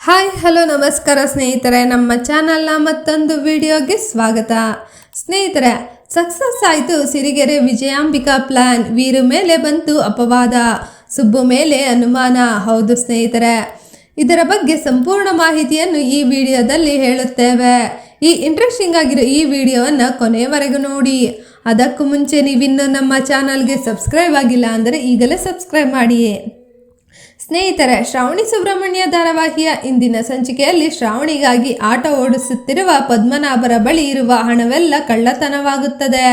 Hi, hello, ನಮಸ್ಕಾರ ಸ್ನೇಹಿತರೆ. ನಮ್ಮ ಚಾನಲ್ನ ಮತ್ತೊಂದು ವಿಡಿಯೋಗೆ ಸ್ವಾಗತ. ಸ್ನೇಹಿತರೆ, ಸಕ್ಸಸ್ ಆಯಿತು, ಸಿರಿಗೆರೆ ವಿಜಯಾಂಬಿಕಾ ಪ್ಲಾನ್ ವೀರು ಮೇಲೆ ಬಂತು ಅಪವಾದ, ಸುಬ್ಬು ಮೇಲೆ ಅನುಮಾನ. ಹೌದು ಸ್ನೇಹಿತರೆ, ಇದರ ಬಗ್ಗೆ ಸಂಪೂರ್ಣ ಮಾಹಿತಿಯನ್ನು ಈ ವಿಡಿಯೋದಲ್ಲಿ ಹೇಳುತ್ತೇವೆ. ಈ ಇಂಟ್ರೆಸ್ಟಿಂಗ್ ಆಗಿರೋ ಈ ವಿಡಿಯೋವನ್ನು ಕೊನೆಯವರೆಗೂ ನೋಡಿ. ಅದಕ್ಕೂ ಮುಂಚೆ ನೀವಿನ್ನೂ ನಮ್ಮ ಚಾನಲ್ಗೆ ಸಬ್ಸ್ಕ್ರೈಬ್ ಆಗಿಲ್ಲ ಅಂದರೆ ಈಗಲೇ ಸಬ್ಸ್ಕ್ರೈಬ್ ಮಾಡಿ ಸ್ನೇಹಿತರೆ, ಶ್ರಾವಣಿ ಸುಬ್ರಹ್ಮಣ್ಯ ಧಾರಾವಾಹಿಯ ಇಂದಿನ ಸಂಚಿಕೆಯಲ್ಲಿ ಶ್ರಾವಣಿಗಾಗಿ ಆಟ ಓಡಿಸುತ್ತಿರುವ ಪದ್ಮನಾಭರ ಬಳಿ ಇರುವ ಹಣವೆಲ್ಲ ಕಳ್ಳತನವಾಗುತ್ತದೆ.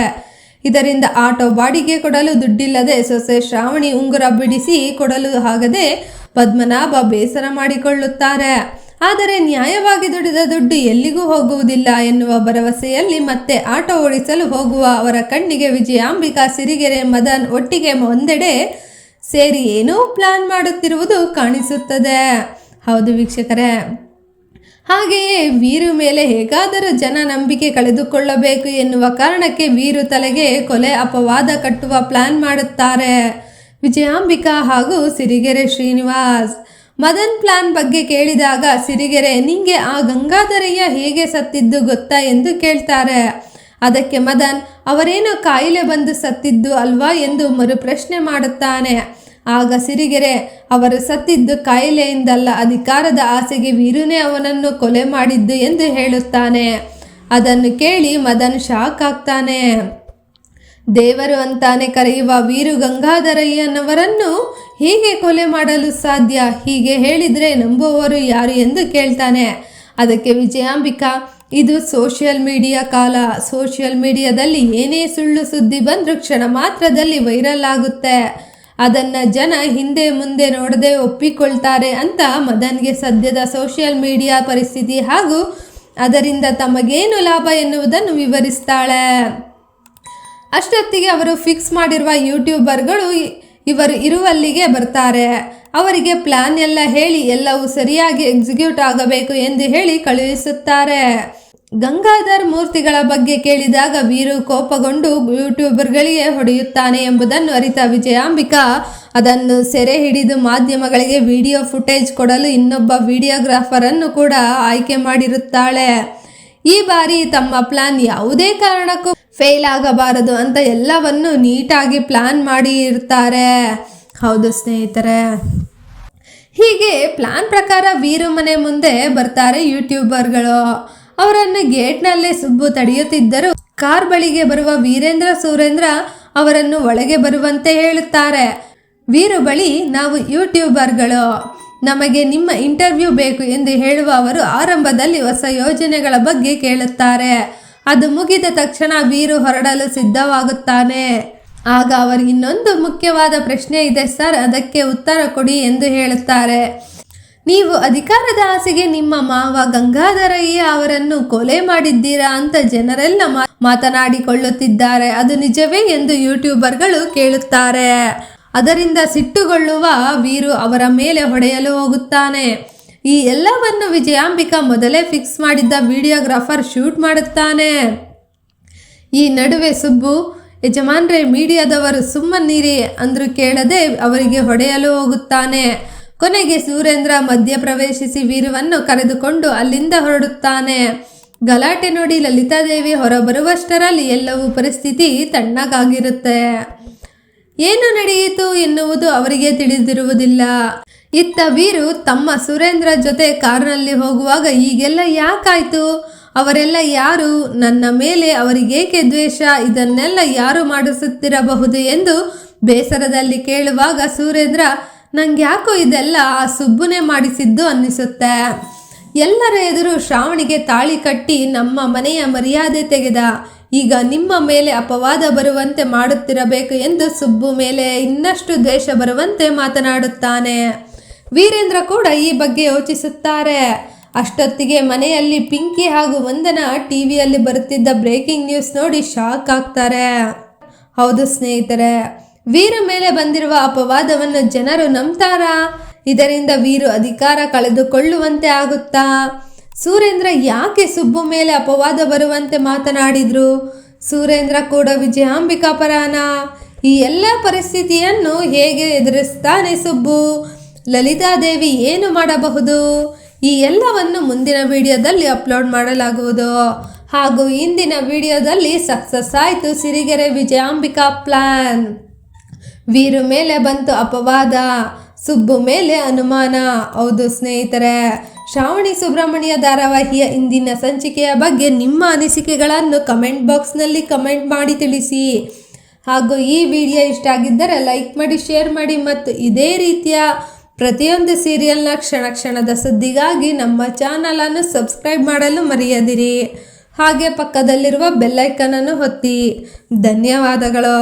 ಇದರಿಂದ ಆಟೋ ಬಾಡಿಗೆ ಕೊಡಲು ದುಡ್ಡಿಲ್ಲದೆ ಸೊಸೆ ಶ್ರಾವಣಿ ಉಂಗುರ ಬಿಡಿಸಿ ಕೊಡಲು ಆಗದೆ ಪದ್ಮನಾಭ ಬೇಸರ ಮಾಡಿಕೊಳ್ಳುತ್ತಾರೆ. ಆದರೆ ನ್ಯಾಯವಾಗಿ ದುಡಿದ ದುಡ್ಡು ಎಲ್ಲಿಗೂ ಹೋಗುವುದಿಲ್ಲ ಎನ್ನುವ ಭರವಸೆಯಲ್ಲಿ ಮತ್ತೆ ಆಟೋ ಓಡಿಸಲು ಹೋಗುವ ಅವರ ಕಣ್ಣಿಗೆ ವಿಜಯಾಂಬಿಕಾ, ಸಿರಿಗೆರೆ, ಮದನ್ ಒಟ್ಟಿಗೆ ಒಂದೆಡೆ ಸೇರಿ ಏನೋ ಪ್ಲಾನ್ ಮಾಡುತ್ತಿರುವುದು ಕಾಣಿಸುತ್ತದೆ. ಹೌದು ವೀಕ್ಷಕರೇ. ಹಾಗೆಯೇ ವೀರು ಮೇಲೆ ಹೇಗಾದರೂ ಜನ ನಂಬಿಕೆ ಕಳೆದುಕೊಳ್ಳಬೇಕು ಎನ್ನುವ ಕಾರಣಕ್ಕೆ ವೀರು ತಲೆಗೆ ಕೊಲೆ ಅಪವಾದ ಕಟ್ಟುವ ಪ್ಲಾನ್ ಮಾಡುತ್ತಾರೆ. ವಿಜಯಾಂಬಿಕಾ ಹಾಗೂ ಸಿರಿಗೆರೆ ಶ್ರೀನಿವಾಸ್. ಮದನ್ ಪ್ಲಾನ್ ಬಗ್ಗೆ ಕೇಳಿದಾಗ, ಸಿರಿಗೆರೆ, ನಿಂಗೆ ಆ ಗಂಗಾಧರಯ್ಯ ಹೇಗೆ ಸತ್ತಿದ್ದು ಗೊತ್ತಾ ಎಂದು ಕೇಳ್ತಾರೆ. ಅದಕ್ಕೆ ಮದನ್, ಅವರೇನೋ ಕಾಯಿಲೆ ಬಂದು ಸತ್ತಿದ್ದು ಅಲ್ವಾ ಎಂದು ಮರುಪ್ರಶ್ನೆ ಮಾಡುತ್ತಾನೆ. ಆಗ ಸಿರಿಗೆರೆ, ಅವರು ಸತ್ತಿದ್ದು ಕಾಯಿಲೆಯಿಂದಲ್ಲ, ಅಧಿಕಾರದ ಆಸೆಗೆ ವೀರುನೇ ಅವನನ್ನು ಕೊಲೆ ಮಾಡಿದ್ದು ಎಂದು ಹೇಳುತ್ತಾನೆ. ಅದನ್ನು ಕೇಳಿ ಮದನ್ ಶಾಕ್ ಆಗ್ತಾನೆ. ದೇವರು ಅಂತಾನೆ ಕರೆಯುವ ವೀರು ಗಂಗಾಧರಯ್ಯನವರನ್ನು ಹೀಗೆ ಕೊಲೆ ಮಾಡಲು ಸಾಧ್ಯ? ಹೀಗೆ ಹೇಳಿದರೆ ನಂಬುವವರು ಯಾರು ಎಂದು ಕೇಳ್ತಾನೆ. ಅದಕ್ಕೆ ವಿಜಯಾಂಬಿಕಾ ಇದು ಸೋಷಿಯಲ್ ಮೀಡಿಯಾ ಕಾಲ. ಸೋಷಿಯಲ್ ಮೀಡಿಯಾದಲ್ಲಿ ಏನೇ ಸುಳ್ಳು ಸುದ್ದಿ ಬಂದರೂ ಕ್ಷಣ ಮಾತ್ರದಲ್ಲಿ ವೈರಲ್ ಆಗುತ್ತೆ. ಅದನ್ನು ಜನ ಹಿಂದೆ ಮುಂದೆ ನೋಡದೆ ಒಪ್ಪಿಕೊಳ್ತಾರೆ ಅಂತ ಮದನ್ಗೆ ಸದ್ಯದ ಸೋಷಿಯಲ್ ಮೀಡಿಯಾ ಪರಿಸ್ಥಿತಿ ಹಾಗೂ ಅದರಿಂದ ತಮಗೇನು ಲಾಭ ಎನ್ನುವುದನ್ನು ವಿವರಿಸ್ತಾಳೆ. ಅಷ್ಟೊತ್ತಿಗೆ ಅವರು ಫಿಕ್ಸ್ ಮಾಡಿರುವ ಯೂಟ್ಯೂಬರ್ಗಳು ಇವರು ಇರುವಲ್ಲಿಗೆ ಬರ್ತಾರೆ. ಅವರಿಗೆ ಪ್ಲಾನ್ ಎಲ್ಲ ಹೇಳಿ ಎಲ್ಲವೂ ಸರಿಯಾಗಿ ಎಕ್ಸಿಕ್ಯೂಟ್ ಆಗಬೇಕು ಎಂದು ಹೇಳಿ ಕಳುಹಿಸುತ್ತಾರೆ. ಗಂಗಾಧರ್ ಮೂರ್ತಿಗಳ ಬಗ್ಗೆ ಕೇಳಿದಾಗ ವೀರು ಕೋಪಗೊಂಡು ಯೂಟ್ಯೂಬರ್ಗಳಿಗೆ ಹೊಡೆಯುತ್ತಾನೆ ಎಂಬುದನ್ನು ಅರಿತ ವಿಜಯಾಂಬಿಕಾ, ಅದನ್ನು ಸೆರೆ ಹಿಡಿದು ಮಾಧ್ಯಮಗಳಿಗೆ ವಿಡಿಯೋ ಫುಟೇಜ್ ಕೊಡಲು ಇನ್ನೊಬ್ಬ ವಿಡಿಯೋಗ್ರಾಫರನ್ನು ಕೂಡ ಆಯ್ಕೆ ಮಾಡಿರುತ್ತಾಳೆ. ಈ ಬಾರಿ ತಮ್ಮ ಪ್ಲಾನ್ ಯಾವುದೇ ಕಾರಣಕ್ಕೂ ಫೇಲ್ ಆಗಬಾರದು ಅಂತ ಎಲ್ಲವನ್ನು ನೀಟಾಗಿ ಪ್ಲಾನ್ ಮಾಡಿ ಇರ್ತಾರೆ ಹೌದು ಸ್ನೇಹಿತರೆ. ಹೀಗೆ ಪ್ಲಾನ್ ಪ್ರಕಾರ ವೀರು ಮನೆ ಮುಂದೆ ಬರ್ತಾರೆ ಯೂಟ್ಯೂಬರ್ಗಳು ಅವರನ್ನು ಗೇಟ್ನಲ್ಲೇ ಸುಬ್ಬು ತಡೆಯುತ್ತಿದ್ದರು ಕಾರ್ ಬಳಿಗೆ ಬರುವ ವೀರೇಂದ್ರ ಸುರೇಂದ್ರ ಅವರನ್ನು ಒಳಗೆ ಬರುವಂತೆ ಹೇಳುತ್ತಾರೆ. ವೀರು ಬಳಿ ನಾವು ಯೂಟ್ಯೂಬರ್ಗಳು ನಮಗೆ ನಿಮ್ಮ ಇಂಟರ್ವ್ಯೂ ಬೇಕು ಎಂದು ಹೇಳುವ ಅವರು ಆರಂಭದಲ್ಲಿ ಹೊಸ ಯೋಜನೆಗಳ ಬಗ್ಗೆ ಕೇಳುತ್ತಾರೆ. ಅದು ಮುಗಿದ ತಕ್ಷಣ ವೀರು ಹೊರಡಲು ಸಿದ್ಧವಾಗುತ್ತಾನೆ. ಆಗ ಅವರಿಗೆ ಇನ್ನೊಂದು ಮುಖ್ಯವಾದ ಪ್ರಶ್ನೆ ಇದೆ, ಸರ್, ಅದಕ್ಕೆ ಉತ್ತರ ಕೊಡಿ ಎಂದು ಹೇಳುತ್ತಾರೆ. ನೀವು ಅಧಿಕಾರದ ಆಸೆಗೆ ನಿಮ್ಮ ಮಾವ ಗಂಗಾಧರಯ್ಯ ಅವರನ್ನು ಕೊಲೆ ಮಾಡಿದ್ದೀರಾ ಅಂತ ಜನರೆಲ್ಲ ಮಾತನಾಡಿಕೊಳ್ಳುತ್ತಿದ್ದಾರೆ. ಅದು ನಿಜವೇ ಎಂದು ಯೂಟ್ಯೂಬರ್ಗಳು ಕೇಳುತ್ತಾರೆ. ಅದರಿಂದ ಸಿಟ್ಟುಗೊಳ್ಳುವ ವೀರು ಅವರ ಮೇಲೆ ಹೊಡೆಯಲು ಹೋಗುತ್ತಾನೆ. ಈ ಎಲ್ಲವನ್ನು ವಿಜಯಾಂಬಿಕಾ ಮೊದಲೇ ಫಿಕ್ಸ್ ಮಾಡಿದ್ದ ವಿಡಿಯೋಗ್ರಾಫರ್ ಶೂಟ್ ಮಾಡುತ್ತಾನೆ. ಈ ನಡುವೆ ಸುಬ್ಬು ಯಜಮಾನ್ರೆ, ಮೀಡಿಯಾದವರು ಸುಮ್ಮನಿರಿ ಅಂದ್ರು ಕೇಳದೆ ಅವರಿಗೆ ಹೊಡೆಯಲು ಹೋಗುತ್ತಾನೆ. ಕೊನೆಗೆ ಸೂರೇಂದ್ರ ಮಧ್ಯ ಪ್ರವೇಶಿಸಿ ವೀರವನ್ನು ಕರೆದುಕೊಂಡು ಅಲ್ಲಿಂದ ಹೊರಡುತ್ತಾನೆ. ಗಲಾಟೆ ನೋಡಿ ಲಲಿತಾದೇವಿ ಹೊರಬರುವಷ್ಟರಲ್ಲಿ ಎಲ್ಲವೂ ಪರಿಸ್ಥಿತಿ ತಣ್ಣಗಾಗಿರುತ್ತೆ. ಏನು ನಡೆಯಿತು ಎನ್ನುವುದು ಅವರಿಗೆ ತಿಳಿದಿರುವುದಿಲ್ಲ. ಇತ್ತ ವೀರು ತಮ್ಮ ಸುರೇಂದ್ರ ಜೊತೆ ಕಾರ್ನಲ್ಲಿ ಹೋಗುವಾಗ ಈಗೆಲ್ಲ ಯಾಕಾಯ್ತು? ಅವರೆಲ್ಲ ಯಾರು? ನನ್ನ ಮೇಲೆ ಅವರಿಗೇಕೆ ದ್ವೇಷ? ಇದನ್ನೆಲ್ಲ ಯಾರು ಮಾಡಿಸುತ್ತಿರಬಹುದು ಎಂದು ಬೇಸರದಲ್ಲಿ ಕೇಳುವಾಗ ಸುರೇಂದ್ರ ನಂಗೆ ಯಾಕೋ ಇದೆಲ್ಲ ಆ ಸುಬ್ಬುನೇ ಮಾಡಿಸಿದ್ದು ಅನ್ನಿಸುತ್ತೆ. ಎಲ್ಲರ ಎದುರು ಶ್ರಾವಣಿಗೆ ತಾಳಿ ಕಟ್ಟಿ ನಮ್ಮ ಮನೆಯ ಮರ್ಯಾದೆ ತೆಗೆದ. ಈಗ ನಿಮ್ಮ ಮೇಲೆ ಅಪವಾದ ಬರುವಂತೆ ಮಾಡುತ್ತಿರಬೇಕು ಎಂದು ಸುಬ್ಬು ಮೇಲೆ ಇನ್ನಷ್ಟು ದ್ವೇಷ ಬರುವಂತೆ ಮಾತನಾಡುತ್ತಾನೆ. ವೀರೇಂದ್ರ ಕೂಡ ಈ ಬಗ್ಗೆ ಯೋಚಿಸುತ್ತಾರೆ. ಅಷ್ಟೊತ್ತಿಗೆ ಮನೆಯಲ್ಲಿ ಪಿಂಕಿ ಹಾಗೂ ವಂದನ ಟಿವಿಯಲ್ಲಿ ಬರುತ್ತಿದ್ದ ಬ್ರೇಕಿಂಗ್ ನ್ಯೂಸ್ ನೋಡಿ ಶಾಕ್ ಆಗ್ತಾರೆ. ಹೌದು ಸ್ನೇಹಿತರೆ, ವೀರ ಮೇಲೆ ಬಂದಿರುವ ಅಪವಾದವನ್ನು ಜನರು ನಂಬ್ತಾರಾ? ಇದರಿಂದ ವೀರು ಅಧಿಕಾರ ಕಳೆದುಕೊಳ್ಳುವಂತೆ ಆಗುತ್ತಾ? ಸುರೇಂದ್ರ ಯಾಕೆ ಸುಬ್ಬು ಮೇಲೆ ಅಪವಾದ ಬರುವಂತೆ ಮಾತನಾಡಿದ್ರು? ಸುರೇಂದ್ರ ಕೂಡ ವಿಜಯಾಂಬಿಕಾ ಪರಾನ? ಈ ಎಲ್ಲ ಪರಿಸ್ಥಿತಿಯನ್ನು ಹೇಗೆ ಎದುರಿಸ್ತಾನೆ ಸುಬ್ಬು? ಲಲಿತಾದೇವಿ ಏನು ಮಾಡಬಹುದು? ಈ ಎಲ್ಲವನ್ನು ಮುಂದಿನ ವಿಡಿಯೋದಲ್ಲಿ ಅಪ್ಲೋಡ್ ಮಾಡಲಾಗುವುದು. ಹಾಗೂ ಇಂದಿನ ವಿಡಿಯೋದಲ್ಲಿ ಸಕ್ಸಸ್ ಆಯಿತು ಸಿರಿಗೆರೆ ವಿಜಯಾಂಬಿಕಾ ಪ್ಲಾನ್. ವೀರು ಮೇಲೆ ಬಂತು ಅಪವಾದ, ಸುಬ್ಬು ಮೇಲೆ ಅನುಮಾನ. ಹೌದು ಸ್ನೇಹಿತರೆ, ಶ್ರಾವಣಿ ಸುಬ್ರಹ್ಮಣ್ಯ ಧಾರಾವಾಹಿಯ ಇಂದಿನ ಸಂಚಿಕೆಯ ಬಗ್ಗೆ ನಿಮ್ಮ ಅನಿಸಿಕೆಗಳನ್ನು ಕಮೆಂಟ್ ಬಾಕ್ಸ್ನಲ್ಲಿ ಕಮೆಂಟ್ ಮಾಡಿ ತಿಳಿಸಿ. ಹಾಗೂ ಈ ವಿಡಿಯೋ ಇಷ್ಟ ಆಗಿದ್ದರೆ ಲೈಕ್ ಮಾಡಿ, ಶೇರ್ ಮಾಡಿ ಮತ್ತು ಇದೇ ರೀತಿಯ ಪ್ರತಿಯೊಂದು ಸೀರಿಯಲ್ನ ಕ್ಷಣ ಕ್ಷಣದ ಸುದ್ದಿಗಾಗಿ ನಮ್ಮ ಚಾನಲನ್ನು ಸಬ್ಸ್ಕ್ರೈಬ್ ಮಾಡಲು ಮರೆಯದಿರಿ. ಹಾಗೆ ಪಕ್ಕದಲ್ಲಿರುವ ಬೆಲ್ಲೈಕನನ್ನು ಒತ್ತಿ. ಧನ್ಯವಾದಗಳು.